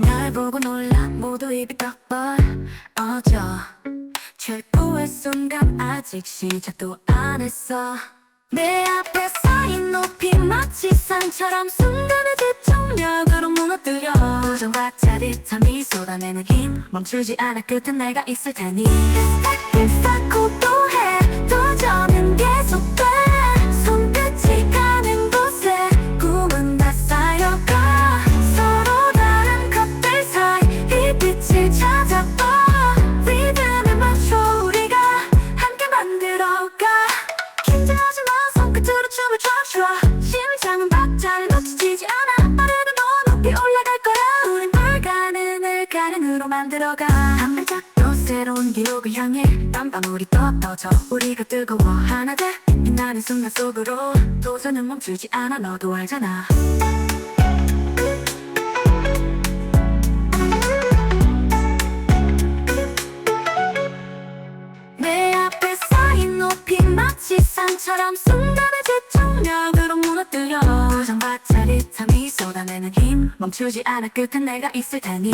날 보고 놀라 모두 입이 떡벌어져. 최고의 순간 아직 시작도 안 했어. 내 앞에 쌓인 높이 마치 산처럼 순간의 집중력으로 무너뜨려. 부정과 차디찬 미소라내는 힘 멈추지 않아 끝은 내가 있을 테니. 으로 만들어가. 한 발짝 더 새로운 기록을 향해 땀방울이 떠떠져. 우리가 뜨거워 하나 돼. 빛나는 순간 속으로. 도전은 멈추지 않아. 너도 알잖아. 내 앞에 쌓인 높이 마치 산처럼 순간의 집중력으로 무너뜨려. 도전과 짜릿함이 쏟아내는 힘 멈추지 않아. 끝은 내가 있을 테니